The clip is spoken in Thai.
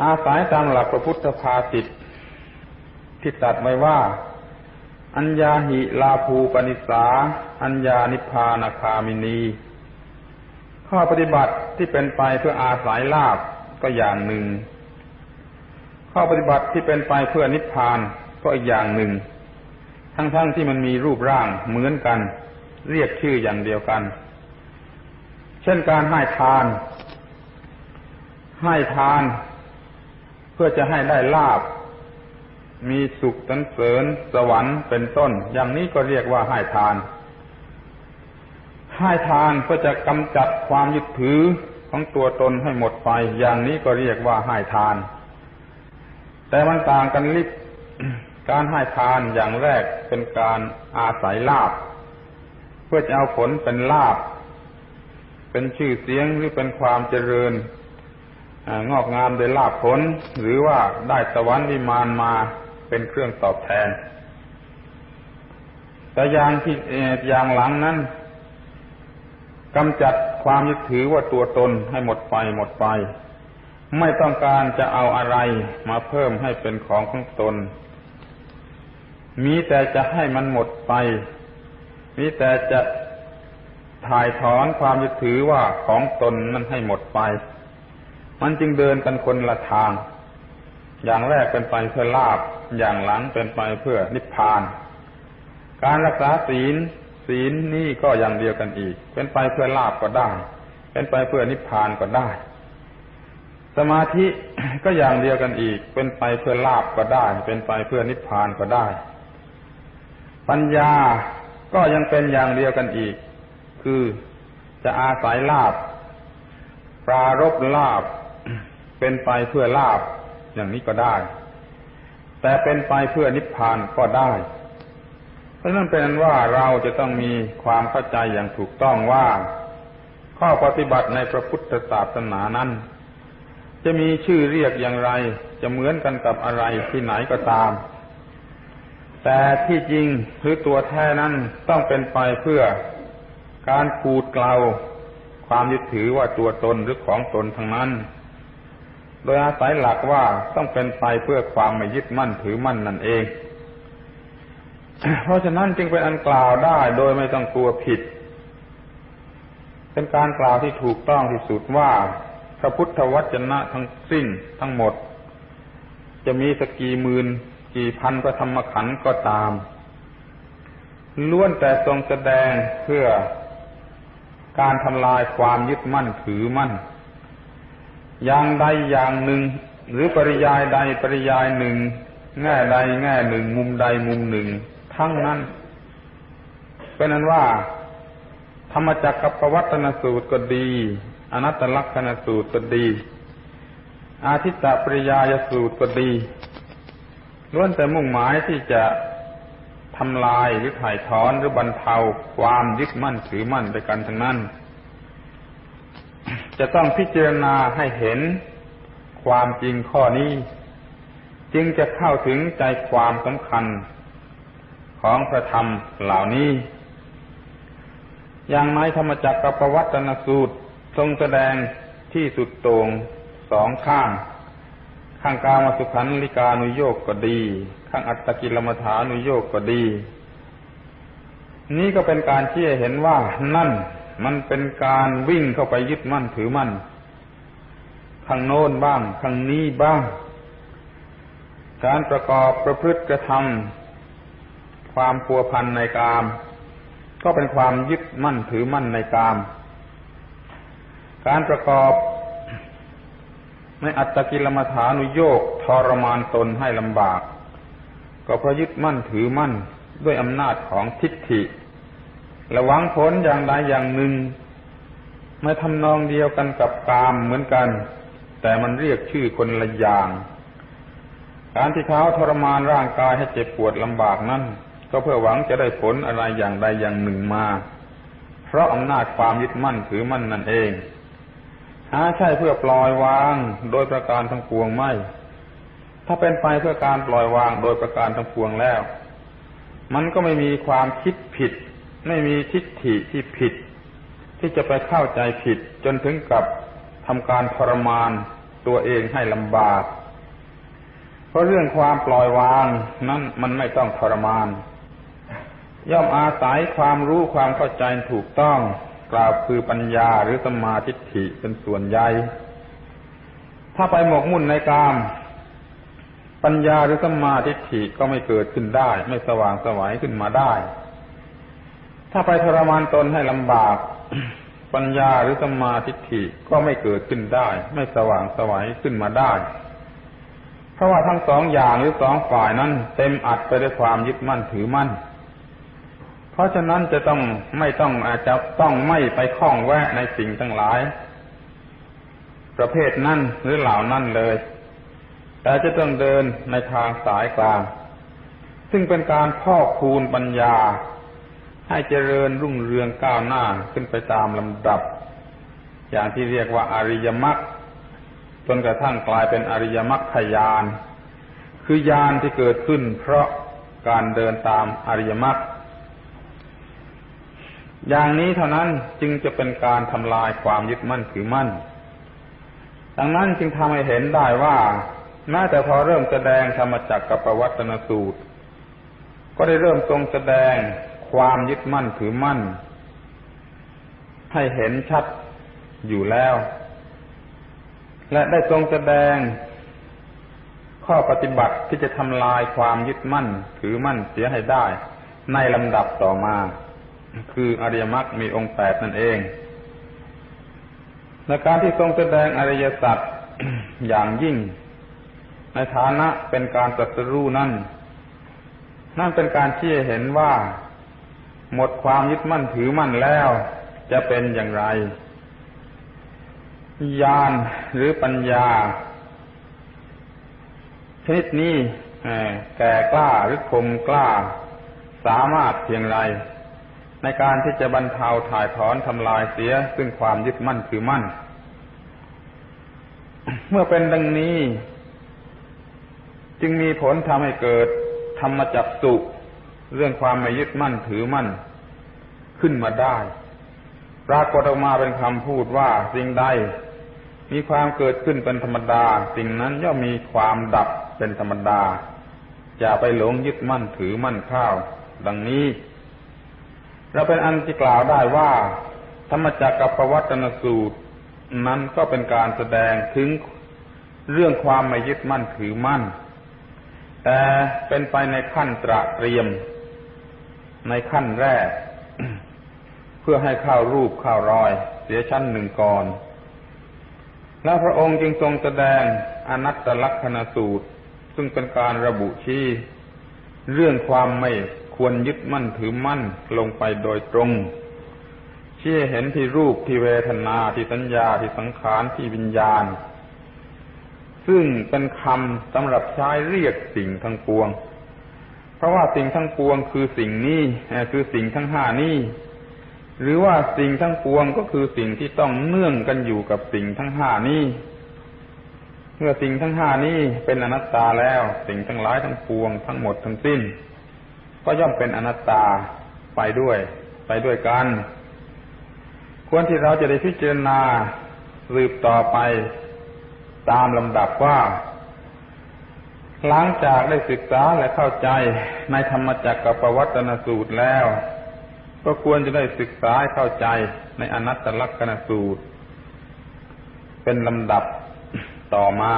อาศัยตามหลักพระพุทธภาษิตที่ตัดไว้ว่า อัญญาหิลาภูปนิสา อัญญานิพานาคามินี ข้อปฏิบัติที่เป็นไปเพื่ออาศัยลาบก็อย่างหนึ่ง ข้อปฏิบัติที่เป็นไปเพื่อนิพพานก็อีกอย่างหนึ่ง ทั้งๆทที่มันมีรูปร่างเหมือนกัน เรียกชื่ออย่างเดียวกัน เช่นการให้ทาน ให้ทาน เพื่อจะให้ได้ลาบ มีสุขสันเสริญสวรรค์เป็นต้น อย่างนี้ก็เรียกว่าให้ทาน ให้ทานเพื่อจะกำจัดความยึดถือของตัวตนให้หมดไป อย่างนี้ก็เรียกว่าให้ทาน แต่มันต่างกันลิบการให้ทานอย่างแรกเป็นการอาศัยลาบ เพื่อจะเอาผลเป็นลาบ เป็นชื่อเสียงหรือเป็นความเจริญ งอกงามโดยลาบผล หรือว่าได้สวรรค์วิมานมาเป็นเครื่องตอบแทน แต่อย่างที่อย่างหลังนั้นกำจัดความยึดถือว่าตัวตนให้หมดไปหมดไป ไม่ต้องการจะเอาอะไรมาเพิ่มให้เป็นของของตน มีแต่จะให้มันหมดไป มีแต่จะถ่ายถอนความยึดถือว่าของตนนั้นให้หมดไป มันจึงเดินกันคนละทาง อย่างแรกเป็นไปเพื่อลาบ อย่างหลังเป็นไปเพื่อนิพพาน การรักษาศีล ศีลนี่ก็อย่างเดียวกันอีก เป็นไปเพื่อลาบก็ได้ เป็นไปเพื่อนิพพานก็ได้ สมาธิก็อย่างเดียวกันอีก เป็นไปเพื่อลาบก็ได้ เป็นไปเพื่อนิพพานก็ได้ ปัญญาก็ยังเป็นอย่างเดียวกันอีก คือจะอาศัยลาบปรารบลาบ เป็นไปเพื่อลาบอย่างนี้ก็ได้ แต่เป็นไปเพื่อนิพพานก็ได้ เพราะนั้นเป็นว่าเราจะต้องมีความเข้าใจอย่างถูกต้องว่า ข้อปฏิบัติในพระพุทธศาสนานั้น จะมีชื่อเรียกอย่างไร จะเหมือนกันกับอะไรที่ไหนก็ตาม แต่ที่จริงหรือตัวแท้นั้นต้องเป็นไปเพื่อการขูดเกลาความยึดถือว่าตัวตนหรือของตนทั้งนั้น โดยอาศัยหลักว่าต้องเป็นไปเพื่อความไม่ยึดมั่นถือมั่นนั่นเอง เพราะฉะนั้นจึงเป็นอันกล่าวได้โดยไม่ต้องกลัวผิด เป็นการกล่าวที่ถูกต้องที่สุดว่าพระพุทธวจนะทั้งสิ้นทั้งหมด จะมีสกี่หมื่นกี่พันพระธรรมขันธ์ก็ตาม ล้วนแต่ทรงแสดงเพื่อการทำลายความยึดมั่นถือมั่น อย่างใดอย่างหนึ่ง หรือปริยายใดปริยายหนึ่ง แง่ใดแง่หนึ่ง มุมใดมุมหนึ่ง ทั้งนั้น เป็นนั้นว่า ธรรมจักรกับปวัตนสูตรก็ดี อนัตตลักษณสูตรก็ดี อาทิตตปริยายสูตรก็ดีล้วนแต่มุ่งหมายที่จะทำลายหรือถ่ายถอนหรือบรรเทาความยึดมั่นถือมั่นไปกันทั้งนั้น จะต้องพิจารณาให้เห็นความจริงข้อนี้ จึงจะเข้าถึงใจความสำคัญของพระธรรมเหล่านี้ อย่างในธรรมจักรกับปวัตนสูตรทรงแสดงที่สุดโต่งสองข้าง ข้างกามาสุขันลิกานุโยกก็ดี ข้างอัตตกิลมฐานุโยกก็ดี นี้ก็เป็นการชี้เห็นว่านั่น มันเป็นการวิ่งเข้าไปยึดมั่นถือมั่นข้างโน้นบ้างข้างนี้บ้าง การประกอบประพฤติกระทำความพัวพันในกาม ก็เป็นความยึดมั่นถือมั่นในกาม การประกอบในอัตตกิลมัฐานุโยกทรมานตนให้ลำบาก ก็เพราะยึดมั่นถือมั่นด้วยอำนาจของทิฏฐิ และหวังผลอย่างใดอย่างหนึ่งไม่ทำนองเดียวกันกับกามเหมือนกัน แต่มันเรียกชื่อคนละอย่าง การที่เขาทรมานร่างกายให้เจ็บปวดลำบากนั้นก็เพื่อหวังจะได้ผลอะไรอย่างใดอย่างหนึ่งมา เพราะอำนาจความยึดมั่นถือมั่นนั่นเองหาใช่เพื่อปล่อยวางโดยประการทั้งปวงไม่ ถ้าเป็นไปเพื่อการปล่อยวางโดยประการทั้งปวงแล้ว มันก็ไม่มีความคิดผิด ไม่มีทิฏฐิที่ผิด ที่จะไปเข้าใจผิดจนถึงกับทำการทรมานตัวเองให้ลำบาก เพราะเรื่องความปล่อยวางนั้นมันไม่ต้องทรมาน ย่อมอาศัยความรู้ความเข้าใจถูกต้องกล่าวคือปัญญาหรือสมาธิฐิเป็นส่วนใหญ่ ถ้าไปหมกมุ่นในกาม ปัญญาหรือสมาธิฐิก็ไม่เกิดขึ้นได้ ไม่สว่างสวัยขึ้นมาได้ ถ้าไปทรมานตนให้ลำบาก ปัญญาหรือสมาธิิก็ไม่เกิดขึ้นได้ ไม่สว่างสวัยขึ้นมาได้ เพราะว่าทั้งสองอย่างหรือสองฝ่ายนั้นเต็มอัดไปด้วยความยึดมั่นถือมั่น เพราะฉะนั้นจะต้องไม่ต้องอาจจะต้องไม่ไปคล้องแวะในสิ่งทั้งหลาย ประเภทนั่นหรือเหล่านั่นเลย แต่จะต้องเดินในทางสายกลางซึ่งเป็นการพ่อคูณปัญญา ให้เจริญรุ่งเรืองก้าวหน้าขึ้นไปตามลำดับ อย่างที่เรียกว่าอริยมรรคจนกระทั่งกลายเป็นอริยมรรคยาน คือยานที่เกิดขึ้น เพราะการเดินตามอริยมรรคอย่างนี้เท่านั้นจึงจะเป็นการทำลายความยึดมั่นถือมั่น ดังนั้นจึงทำให้เห็นได้ว่าแม้แต่พอเริ่มแสดงธรรมจักรกับประวัตนสูตร ก็ได้เริ่มทรงแสดง ความยึดมั่นถือมั่น ให้เห็นชัดอยู่แล้ว และได้ทรงแสดง ข้อปฏิบัติที่จะทำลายความยึดมั่น ถือมั่นเสียให้ได้ ในลำดับต่อมา คืออริยมรรคมีองค์แปดนั่นเองในการที่ทรงแสดงอริยสัจอย่างยิ่ง ในฐานะเป็นการตรัสรู้นั่นนั่นเป็นการชี้เห็นว่า หมดความยึดมั่นถือมั่นแล้ว จะเป็นอย่างไร ญาณหรือปัญญา ชนิดนี้แก่กล้าหรือคมกล้า สามารถเพียงไร ในการที่จะบรรเทาถ่ายถอนทำลายเสีย ซึ่งความยึดมั่นถือมั่น เมื่อเป็นดังนี้ จึงมีผลทำให้เกิดธรรมจักสุ เรื่องความไม่ยึดมั่นถือมั่นขึ้นมาได้ ปรากฏออกมาเป็นคำพูดว่าสิ่งใด มีความเกิดขึ้นเป็นธรรมดา สิ่งนั้นย่อมมีความดับเป็นธรรมดา อย่าไปหลงยึดมั่นถือมั่นข้าว ดังนี้ เราเป็นอันที่กล่าวได้ว่า ธรรมจักรกับประวัตนสูตร นั้นก็เป็นการแสดงถึงเรื่องความไม่ยึดมั่นถือมั่น แต่เป็นไปในขั้นตระเตรียม ในขั้นแรก เพื่อให้ข้าวรูปข้าวรอย เสียชั้นหนึ่งก่อน แล้วพระองค์จึงทรงแสดงอนัตตลักษณสูตร ซึ่งเป็นการระบุชี้เรื่องความไม่ควรยึดมั่นถือมั่นลงไปโดยตรงชี้เห็นที่รูปที่เวทนาที่สัญญาที่สังขารที่วิญญาณ ซึ่งเป็นคำสำหรับใช้เรียกสิ่งทั้งปวง ราะว่าสิ่งทั้งปวงคือสิ่งนี้คือสิ่งทั้งห้านี้หรือว่าสิ่งทั้งปวงก็คือสิ่งที่ต้องเนื่องกันอยู่กับสิ่งทั้งห้านี้เมื่อสิ่งทั้งห้านี้เป็นอนัตตาแล้ว สิ่งทั้งหลายทั้งปวงทั้งหมดทั้งสิ้น ก็ย่อมเป็นอนัตตาไปด้วย ไปด้วยกัน ควรที่เราจะได้พิจารณาสืบต่อไป ตามลำดับว่า หลังจากได้ศึกษาและเข้าใจในธรรมจักรกับปวัตนสูตรแล้ว ก็ควรจะได้ศึกษาเข้าใจในอนัตตลักษณสูตร เป็นลำดับต่อมา